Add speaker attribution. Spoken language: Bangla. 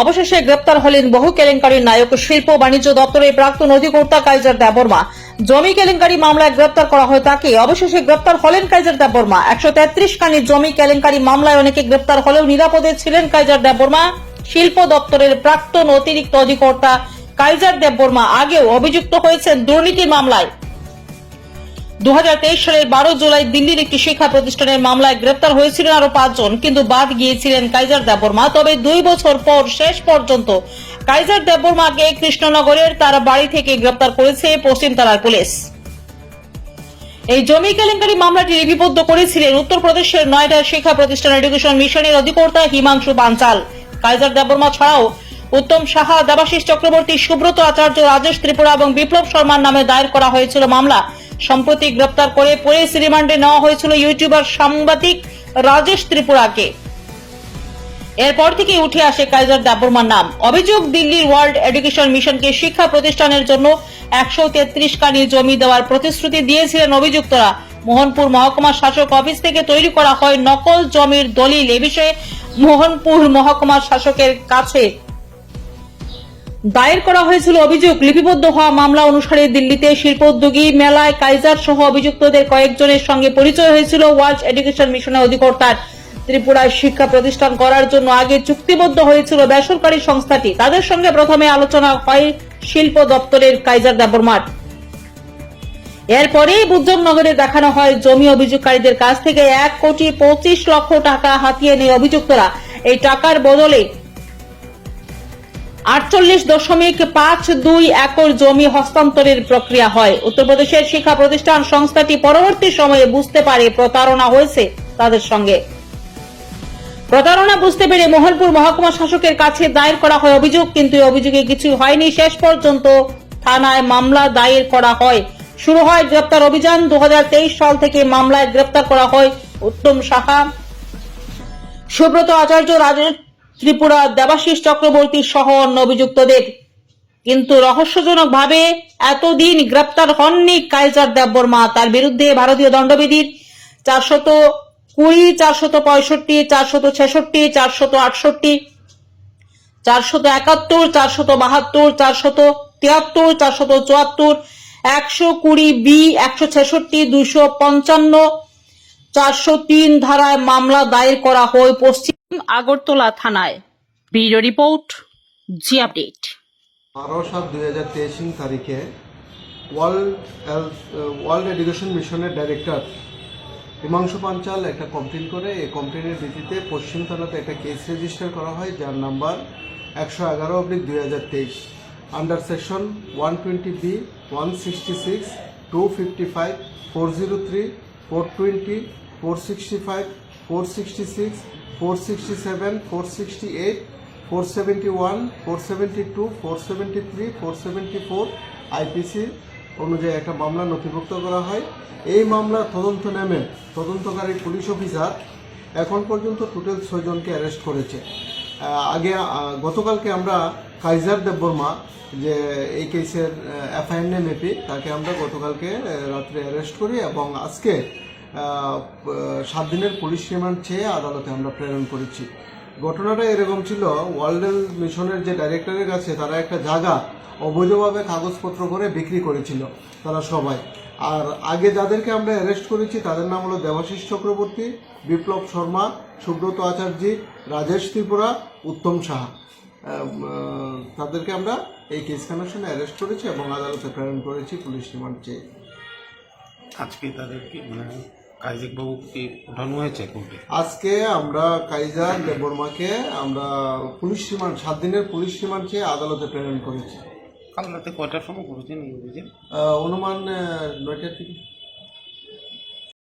Speaker 1: অবশেষে গ্রেপ্তার হলেন বহু কেলেঙ্কারির নায়ক শিল্প বাণিজ্য দপ্তরের প্রাক্তন অধিকর্তা কাইজার দেববর্মা। জমি কেলেঙ্কারি মামলায় গ্রেপ্তার করা হয় তাকে। অবশেষে গ্রেপ্তার হলেন কাইজার দেববর্মা। একশো তেত্রিশ কানির জমি কেলেঙ্কারি মামলায় অনেকে গ্রেপ্তার হলেও নিরাপদে ছিলেন কাইজার দেববর্মা। শিল্প দপ্তরের প্রাক্তন অতিরিক্ত অধিকর্তা কাইজার দেববর্মা আগেও অভিযুক্ত হয়েছেন দুর্নীতির মামলায়। দু হাজার তেইশ সালের বারো জুলাই দিল্লির একটি শিক্ষা প্রতিষ্ঠানের মামলায় গ্রেপ্তার হয়েছিলেন আরও পাঁচজন, কিন্তু বাদ গিয়েছিলেন কাইজার দেববর্মা। তবে দুই বছর পর শেষ পর্যন্ত কাইজার দেববর্মাকে কৃষ্ণনগরের তার বাড়ি থেকে গ্রেপ্তার করেছে পশ্চিম তারার পুলিশ। এই জমি কেলেঙ্কারি মামলাটি লিপিবদ্ধ করেছিলেন উত্তরপ্রদেশের নয়ডার শিক্ষা প্রতিষ্ঠান এডুকেশন মিশনের অধিকর্তা হিমাংশু বাঞ্চাল কাইজার দেববর্মা ছাড়াও উত্তম সাহা, দেবাশিস চক্রবর্তী, সুব্রত আচার্য, রাজেশ ত্রিপুরা এবং বিপ্লব শর্মার নামে দায়ের করা হয়েছিল মামলা। সম্প্রতি গ্রেপ্তার করে পুলিশ রিমান্ডে নেওয়া হয়েছিল ইউটিউবার সাংবাদিক রাজেশ ত্রিপুরাকে। এরপর থেকে উঠে আসে কাইজার দেববর্মার নাম। অভিযোগ, দিল্লির ওয়ার্ল্ড এডুকেশন মিশনকে শিক্ষা প্রতিষ্ঠানের জন্য একশো তেত্রিশ কানি জমি দেওয়ার প্রতিশ্রুতি দিয়েছিলেন অভিযুক্তরা। মোহনপুর মহকুমা শাসক অফিস থেকে তৈরি করা হয় নকল জমির দলিল। এ বিষয়ে মোহনপুর মহকুমা শাসকের কাছে দায়ের করা হয়েছিল অভিযোগ। লিপিবদ্ধ হওয়া মামলা অনুসারে দিল্লিতে শিল্পোদ্যোগী মেলায় কাইজার সহ অভিযুক্তদের কয়েকজনের সঙ্গে পরিচয় হয়েছিল ওয়ার্ল্ড এডুকেশন মিশনের অধিকর্তার। ত্রিপুরায় শিক্ষা প্রতিষ্ঠান করার জন্য আগে চুক্তিবদ্ধ হয়েছিল বেসরকারি সংস্থাটি। তাদের সঙ্গে প্রথমে আলোচনা হয় শিল্প দপ্তরের কাইজার দেবরমাঠ এরপরেই বুদ্ধনগরে দেখানো হয় জমি অভিযোগকারীদের কাছ থেকে এক কোটি পঁচিশ লক্ষ টাকা হাতিয়ে নিয়ে অভিযুক্তরা। এই টাকার বদলে আটচল্লিশ দশমিক পাঁচ দুই একর জমি হস্তান্তরের প্রক্রিয়া হয়। উত্তরপ্রদেশের শিক্ষা প্রতিষ্ঠান সংস্থাটি পরবর্তী সময়ে বুঝতে পারে প্রতারণা হয়েছে তাদের সঙ্গে। প্রতারণা বুঝতে পেরে মোহনপুর মহকুমা শাসকের কাছে দায়ের করা হয় অভিযোগ, কিন্তু অভিযোগে কিছু হয়নি। শেষ পর্যন্ত থানায় মামলা দায়ের করা হয়। শুরু হয় গ্রেপ্তার অভিযান। দু হাজার তেইশ সাল থেকে মামলায় গ্রেপ্তার করা হয় উত্তম সাহা। সুব্রত আচার্য রাজেশ ত্রিপুরা দেবাশিস চক্রবর্তী সহ অন্য অভিযুক্তদের। কিন্তু রহস্যজনকভাবে এতদিন গ্রেপ্তার হননি কাইজার দেববর্মা। তার বিরুদ্ধে ভারতীয় দণ্ডবিধির চারশত কুড়ি, চারশত পঁয়ষট্টি, চারশত ছেষট্টি, চারশত আটষট্টি, চারশত একাত্তর, চারশত বাহাত্তর, চারশত তিয়াত্তর, চারশত চুয়াত্তর, একশো কুড়ি বি, একশো ছেষট্টি দুশো পঞ্চান্ন, চারশো তিন ধারায় মামলা দায়ের করা হয় পশ্চিম আগরতলা থানায়। Video report, G update.
Speaker 2: বারো সাত দুই হাজার তেইশ তারিখে ওয়ার্ল্ড হেলথ, ওয়ার্ল্ড এডুকেশন মিশনের ডাইরেক্টর হিমাংশু পাঞ্চাল একটা কমপ্লেন করে। এই কমপ্লেনের ভিত্তিতে পশ্চিম থানাতে একটা কেস রেজিস্টার করা হয়, যার নাম্বার একশো এগারো অব্লিক দুই হাজার তেইশ। Under section one twenty B, one sixty six, two fifty five, four zero three, four twenty, four sixty five four sixty six, four sixty seven, four sixty eight, four seventy one, four seventy two, four seventy three, four seventy four IPC অনুযায়ী একটা মামলা নথিভুক্ত করা হয়। এই মামলার তদন্ত নেমে তদন্তকারী পুলিশ অফিসার এখন পর্যন্ত টোটাল ছয়জনকে অ্যারেস্ট করেছে। আগে গতকালকে আমরা কাইজার দেববর্মা যে এই কেসের এফআইআর নেম তাকে আমরা গতকালকে রাত্রে অ্যারেস্ট করি এবং আজকে সাত দিনের পুলিশ রিমান্ড চেয়ে আদালতে আমরা প্রেরণ করেছি। ঘটনাটা এরকম ছিল ওয়ার্ল্ড হেলথ মিশনের যে ডাইরেক্টরের কাছে তারা একটা জায়গা অবৈধভাবে কাগজপত্র করে বিক্রি করেছিল, তারা সবাই। আর আগে যাদেরকে আমরা অ্যারেস্ট করেছি, তাদের নাম হলো দেবাশিস চক্রবর্তী, বিপ্লব শর্মা, সুব্রত আচার্যী, রাজেশ ত্রিপুরা, উত্তম সাহা। তাদেরকে আমরা এই কেস কানেকশনে অ্যারেস্ট করেছি এবং আদালতে প্রেরণ করেছি পুলিশ রিমান্ড চেয়ে।
Speaker 3: আজকে তাদেরকে মানে কাইজিক বাবু কি উঠানো হয়েছে কোর্টে?
Speaker 2: আজকে আমরা কাইজার দেববর্মাকে আমরা পুলিশ সীমান সাত দিনের পুলিশ রিমান্ড চেয়ে আদালতে প্রেরণ করেছি।
Speaker 3: কাল রাতে কয়টার সময় করেছেন
Speaker 2: অনুমান নয়টার থেকে